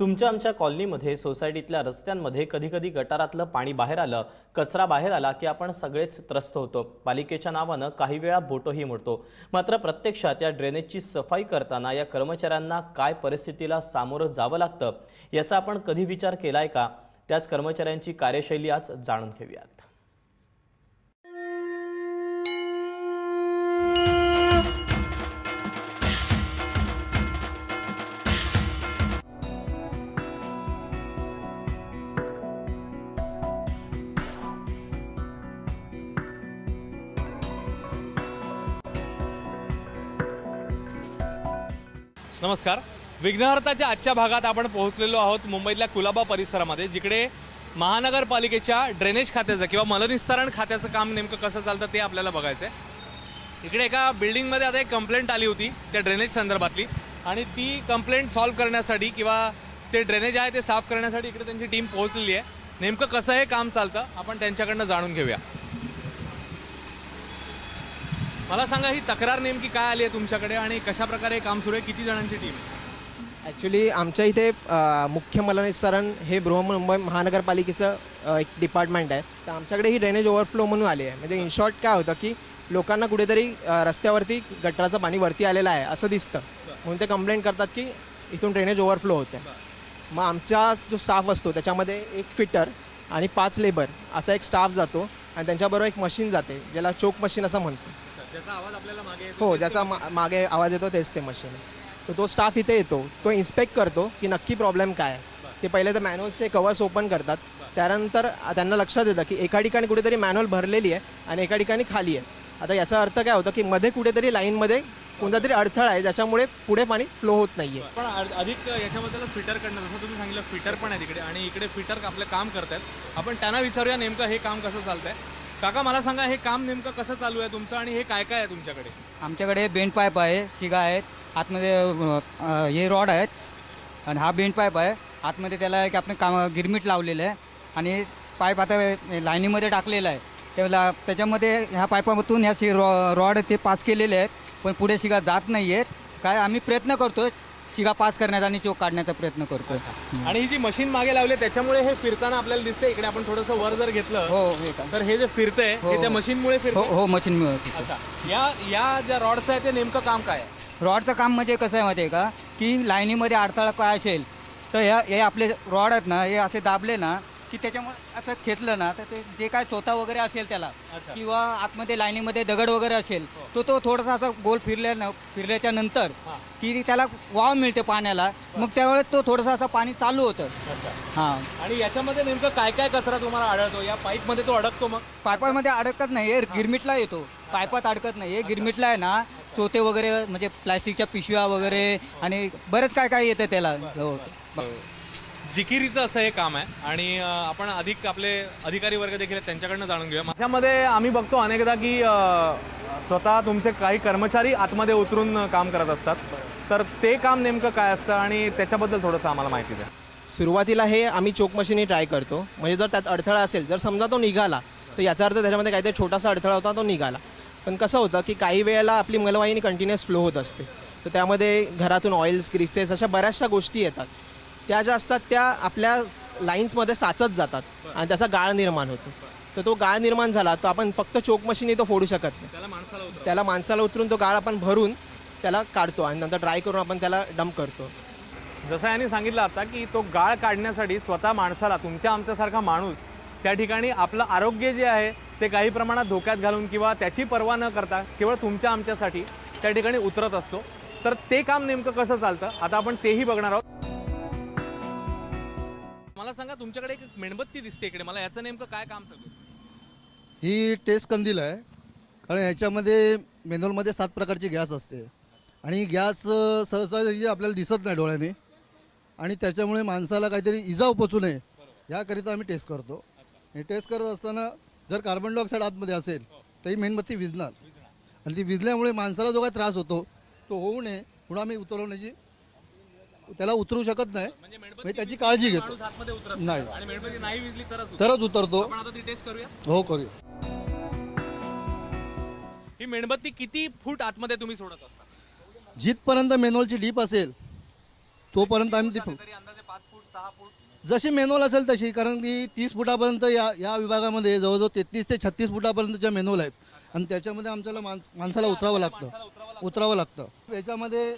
तुमच्या आमच्या कॉलनीमध्ये सोसायटीतल्या रस्त्यांमध्ये कधी कधी गटारातलं पाणी बाहेर आलं कचरा बाहेर आला की आपण सगळेच त्रस्त होतो. पालिकेच्या नावानं काही वेळा बोटोही मोडतो. मात्र प्रत्यक्षात या ड्रेनेजची सफाई करताना या कर्मचाऱ्यांना काय परिस्थितीला सामोरं जावं लागतं याचा आपण कधी विचार केलाय का? त्याच कर्मचाऱ्यांची कार्यशैली आज जाणून घेऊयात. नमस्कार. विघ्नहर्ताच्या आजच्या भागात आपण पोहोचलेलो आहोत मुंबईतल्या कुलाबा परिसरामध्ये जिकडे महानगरपालिकेच्या ड्रेनेज खात्याचं किंवा मलनिस्तारण खात्याचं काम नेमकं कसं चालतं ते आपल्याला बघायचं आहे इकडे एका बिल्डिंगमध्ये आता एक कंप्लेंट आली होती त्या ड्रेनेज संदर्भातली. आणि ती कंप्लेंट सॉल्व्ह करण्यासाठी किंवा ते ड्रेनेज आहे ते साफ करण्यासाठी इकडे त्यांची टीम पोहोचलेली आहे. नेमकं कसं हे काम चालतं आपण त्यांच्याकडनं जाणून घेऊया. मला सांगा ही तक्रार नेमकी काय आली आहे तुमच्याकडे आणि कशा प्रकारे काम सुरू आहे? किती जणांची टीम आहे? ॲक्च्युली आमच्या इथे अ, मुख्य मलनिस्सारण हे बृहन्मुंबई महानगरपालिकेचं अ, एक डिपार्टमेंट आहे. तर आमच्याकडे ही ड्रेनेज ओव्हरफ्लो म्हणून आली आहे. म्हणजे इन शॉर्ट काय होतं की लोकांना कुठेतरी अ, रस्त्यावरती गटराचं पाणी वरती आलेलं आहे असं दिसतं. म्हणून ते कंप्लेंट करतात की इथून ड्रेनेज ओव्हरफ्लो होते. मग आमचा जो स्टाफ असतो त्याच्यामध्ये एक फिटर आणि पाच लेबर असा एक स्टाफ जातो आणि त्यांच्याबरोबर एक मशीन जाते ज्याला चोक मशीन असं म्हणतो ज्याचा आवाज आपल्याला मागे येतो हो ज्याचा मा- मागे आवाज येतो तेच ते मशीन तर तो स्टाफ इथे येतो. तो इन्स्पेक्ट करतो की नक्की प्रॉब्लेम काय आहे. ते पहिले तर मॅन्युअलचे कवर्स ओपन करतात. त्यानंतर त्यांना लक्षात येतं की एका ठिकाणी कुठेतरी मॅन्युअल भरलेली आहे आणि एका ठिकाणी खाली आहे. आता याचा अर्थ काय होतं की मध्ये कुठेतरी लाईनमध्ये कोणता तरी अडथळा आहे ज्याच्यामुळे पुढे पाणी फ्लो होत नाही आहे पण अ- अधिक याच्याबद्दल फिटर कडनं जसं तुम्ही सांगितलं फिटर पण आहे तिकडे आणि इकडे फिटर आपलं काम करतायत. आपण त्यांना विचारूया नेमकं हे काम कसं चालतंय. काका मला सांगा हे काम नेमकं कसं चालू आहे तुमचं आणि हे काय काय आहे तुमच्याकडे? आमच्याकडे बेंड पाईप आहे शिगा आहेत आतमध्ये अ, अ, हे रॉड आहेत आणि हा बेंड पाईप आहे. आतमध्ये त्याला एक आपण काम गिरमीट लावलेलं आहे आणि पाईप आता लाईनीमध्ये टाकलेला आहे. त्याला त्याच्यामध्ये ह्या पाईपामधून ह्या शि रॉ रॉड ते पास केलेले आहेत पण पुढे शिगा जात नाही आहेत काय आम्ही प्रयत्न करतो शिगा पास करण्याचा आणि चोक काढण्याचा प्रयत्न करतो आणि ही जी मशीन मागे लावली आहे, त्याच्यामुळे हे फिरताना आपल्याला दिसतंय. इकडे आपण थोडंसं वर जर घेतलं हो हे का तर हे जे फिरतंय हो. हे त्या मशीनमुळे हो फिरतंय? हो मशीन मिळते अच्छा. या या ज्या रॉड्स आहेत ते नेमकं काम काय आहे? रॉडचं काम म्हणजे कसं आहे माहिती आहे का? की लाईनीमध्ये अडथळा काय असेल तर ह्या हे आपले रॉड आहेत ना हे असे दाबले ना की त्याच्यामुळे असं खेचलं ना तर ते जे काय स्वतः वगैरे असेल त्याला अच्छा. किंवा आतमध्ये लाईनीमध्ये दगड वगैरे असेल तो तो थोडासा असा गोल फिरल्या न- फिरल्याच्या नंतर हा. की त्याला वाव मिळते पाण्याला मग त्यावेळेस तो थोडंसं असं पाणी चालू होतं. अच्छा. हां. आणि याच्यामध्ये नेमकं काय काय कचरा तुम्हाला आढळतो? या पाईपमध्ये तो अडकतो मग? पायपामध्ये अडकत नाही हे गिरमिटला येतो. पायपात अडकत नाही हे गिरमिटला आहे ना चोते वगैरे म्हणजे प्लास्टिकच्या पिशव्या वगैरे आणि बरेच काय काय येतं त्याला. हो. जिकिरीचं असं हे काम आहे. आणि आपण अधिक आपले अधिकारी वर्ग देखील आहेत, त्यांच्याकडनं जाणून घेऊया. माझ्यामध्ये आम्ही बघतो अनेकदा की स्वतः तुमचे काही कर्मचारी आतमध्ये उतरून काम करत असतात. तर ते काम नेमकं काय असतं आणि त्याच्याबद्दल थोडंसं आम्हाला माहिती द्या. सुरुवातीला हे आम्ही चोक मशीनने ट्राय करतो. म्हणजे जर त्यात अडथळा असेल जर समजा तो निघाला तर याचा अर्थ त्याच्यामध्ये काहीतरी छोटासा अडथळा होता तो निघाला. पण कसं होतं की काही वेळेला आपली मलवाहिनी कंटिन्युअस फ्लो होत असते. तर त्यामध्ये घरातून ऑइल्स ग्रीसेस अशा बऱ्याचशा गोष्टी येतात. त्या ज्या असतात त्या आपल्या लाईन्समध्ये साचत जातात आणि त्याचा गाळ निर्माण होतो. तर तो गाळ निर्माण झाला तर आपण फक्त चोक मशीनने तो फोडू शकत नाही. त्याला माणसाला उतर त्याला माणसाला उतरून तो गाळ आपण भरून त्याला काढतो आणि नंतर ड्राय करून आपण त्याला डंप करतो. जसं यांनी सांगितलं आता की तो गाळ काढण्यासाठी स्वतः माणसाला तुमच्या आमच्यासारखा माणूस त्या ठिकाणी आपलं आरोग्य जे आहे ते काही प्रमाणात धोक्यात घालून किंवा त्याची पर्वा न करता केवळ तुमच्या आमच्यासाठी त्या ठिकाणी उतरत असतो. तर ते काम नेमकं कसं चालतं? आता आपण तेही बघणार आहोत. मला सांगा तुमच्याकडे एक मेणबत्ती दिसते इकडे. मला याचं नेमकं काय काम चालू आहे? ही टेस्ट कंदील आहे. कारण ह्याच्यामध्ये मेन्युअलमध्ये सात प्रकारची गॅस असते. आणि गॅस अ, सहसा ही आपल्याला दिसत नाही डोळ्याने. आणि त्याच्यामुळे माणसाला काहीतरी इजा पोचू नये याकरिता आम्ही टेस्ट करतो. हे टेस्ट करत असताना जर कार्बन डायऑक्साईड आतमध्ये असेल तर ही मेणबत्ती विझणार. आणि ती विझल्यामुळे माणसाला जो काही त्रास होतो तो होऊ नये म्हणून आम्ही उतरवण्याची त्याला उतरू शकत नाही. म्हणजे म्हणजे त्याची काळजी घेतो. नाही. तरच उतरत. हो करूया. ही मेणबत्ती किती फूट आतमध्ये तुम्ही सोडत असता? जिथपर्यंत मेनॉलची डीप असेल तोपर्यंत आम्ही ती फूट जशी मेनोल असेल तशी कारण की तीस फुटापर्यंत या या विभागामध्ये जवळजवळ तेहतीस ते छत्तीस फुटापर्यंतच्या मेनोल आहेत. आणि त्याच्यामध्ये आमच्याला माणस माणसाला उतरावं लागतं. उतरावं लागतं. याच्यामध्ये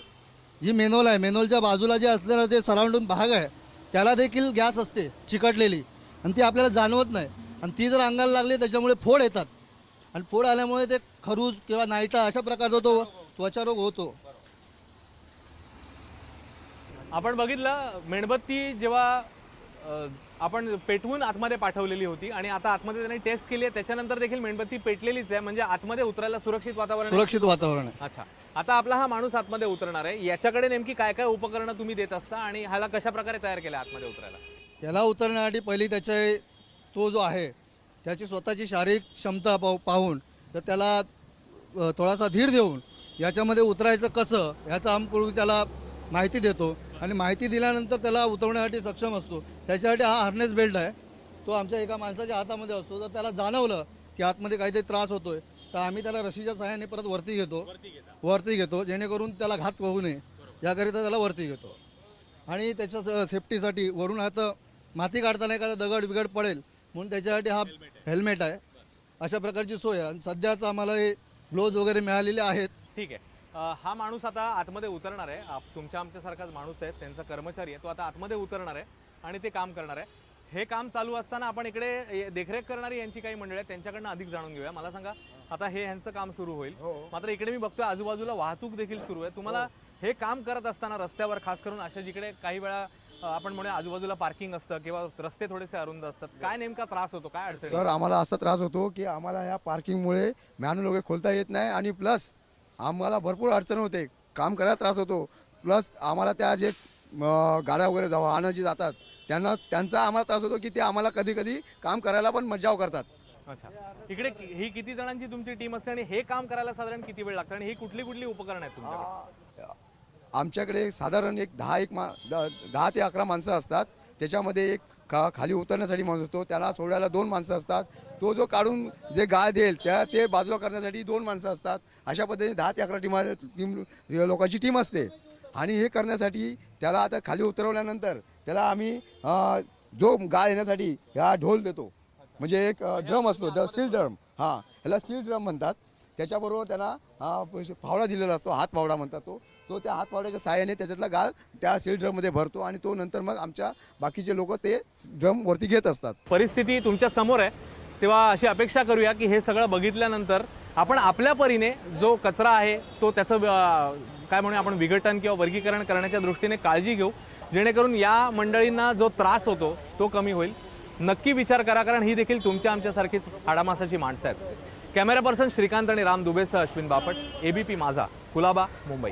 जी मेनोल आहे मेनोलच्या बाजूला जे असलेलं ते सराउंडिंग भाग आहे त्याला देखील गॅस असते चिकटलेली. आणि ती आपल्याला जाणवत नाही. आणि ती जर अंगाला लागली त्याच्यामुळे फोड येतात. आणि फोड आल्यामुळे ते खरूज किंवा नायटा अशा प्रकारचा तो त्वचारोग होतो. आपण बघितलं मेणबत्ती जेव्हा आपण पेटवून आतमध्ये पाठवलेली होती आणि आता आतमध्ये त्यांनी टेस्ट केली आहे. त्याच्यानंतर देखील मेणबत्ती पेटलेलीच आहे. म्हणजे आतमध्ये उतरायला सुरक्षित वातावरण. सुरक्षित वातावरण आहे. अच्छा. आता आपला हा माणूस आतमध्ये उतरणार आहे. याच्याकडे नेमकी काय काय उपकरणं तुम्ही देत असता आणि ह्याला कशा प्रकारे तयार केलं आतमध्ये उतरायला? त्याला उतरण्यासाठी पहिली त्याचे तो जो आहे त्याची स्वतःची शारीरिक क्षमता पाहू पाहून तर त्याला थोडासा धीर देऊन याच्यामध्ये उतरायचं कसं ह्याचा आमकडून त्याला माहिती देतो. आणि माहिती दिल्यानंतर त्याला उतरवण्यासाठी सक्षम असतो. त्याच्यासाठी हा हार्नेस बेल्ट आहे. तो आमच्या एका माणसाच्या हातामध्ये असतो. जर त्याला जाणवलं की आतमध्ये काहीतरी त्रास होतोय तर आम्ही त्याला रशीच्या सहाय्याने परत वरती घेतो. वरती घेतो. जेणेकरून त्याला घात होऊ नये. याकरिता त्याला वरती घेतो. आणि त्याच्या सेफ्टीसाठी वरून आता माती काढताना एखादा दगड बिगड पडेल म्हणून त्याच्यासाठी हा हेल्मेट आहे. अशा प्रकारची सोय आहे. आणि सध्याच आम्हाला हे ग्लोव्ज वगैरे मिळालेले आहेत. ठीक आहे. हा माणूस आता आतमध्ये उतरणार आहे. तुमच्या आमच्यासारखाच माणूस आहे. त्यांचा कर्मचारी आहे. तो आता आतमध्ये उतरणार आहे. आणि ते काम करणार आहे. हे काम चालू असताना आपण इकडे देखरेख करणारी यांची काही मंडळी आहेत त्यांच्याकडनं अधिक जाणून घेऊया. मला सांगा आता हे ह्यांचं काम सुरू होईल. मात्र इकडे मी बघतोय आजूबाजूला वाहतूक देखील सुरू आहे. तुम्हाला हे. काम करत असताना रस्त्यावर खास करून अशा जिकडे काही वेळा आपण म्हणूया आजूबाजूला पार्किंग असतं किंवा रस्ते थोडेसे अरुंद असतात काय नेमका त्रास होतो? काय अडचण सर आम्हाला असा त्रास होतो की आम्हाला या पार्किंगमुळे मॅन्युअल वगैरे खोलता येत नाही आणि प्लस आम्हाला भरपूर अडचण होते. काम करायला त्रास होतो. प्लस आम्हाला त्या जे गाड्या वगैरे जाऊ वाहनं जी जातात. त्यांना त्यांचा आम्हाला त्रास होतो की ते आम्हाला कधी कधी काम करायला पण मज्जाव करतात. अच्छा. इकडे ही किती जणांची तुमची टीम असते आणि हे काम करायला साधारण किती वेळ लागतं? आणि ही कुठली कुठली उपकरण आहेत तुमच्याकडे? आमच्याकडे साधारण एक दहा एक मा दहा ते अकरा माणसं असतात. त्याच्यामध्ये एक खा खाली उतरण्यासाठी माणूस असतो. त्याला सोडायला दोन माणसं असतात. तो जो काढून जे गाळ देईल त्या ते बाजूला करण्यासाठी दोन माणसं असतात. अशा पद्धतीने दहा ते अकरा टीमा टीम लोकांची टीम असते. आणि हे करण्यासाठी त्याला आता खाली उतरवल्यानंतर त्याला आम्ही जो गाळ येण्यासाठी ह्या ढोल देतो. म्हणजे एक ड्रम असतो ड सील ड्रम. हां ह्याला सील ड्रम म्हणतात. त्याच्याबरोबर त्यांना म्हणजे फावडा दिलेला असतो हात फावडा म्हणतात तो. तो त्या हात फावड्याच्या सहाय्याने त्याच्यातला गाळ त्या सील ड्रममध्ये भरतो आणि तो नंतर मग आमच्या बाकीचे लोक ते ड्रम वरती घेत असतात. परिस्थिती तुमच्यासमोर आहे. तेव्हा अशी अपेक्षा करूया की हे सगळं बघितल्यानंतर आपण आपल्या परीने जो कचरा आहे तो त्याचं काय म्हणूया आपण विघटन किंवा वर्गीकरण करण्याच्या दृष्टीने काळजी घेऊ. जेणेकरून या मंडळींना जो त्रास होतो तो कमी होईल. नक्की विचार करा कारण ही देखील तुमच्या आमच्यासारखीच हाडामासाची माणसं आहेत. कॅमेरा पर्सन श्रीकांत आणि राम दुबेसह अश्विन बापट एबीपी माझा कुलाबा मुंबई.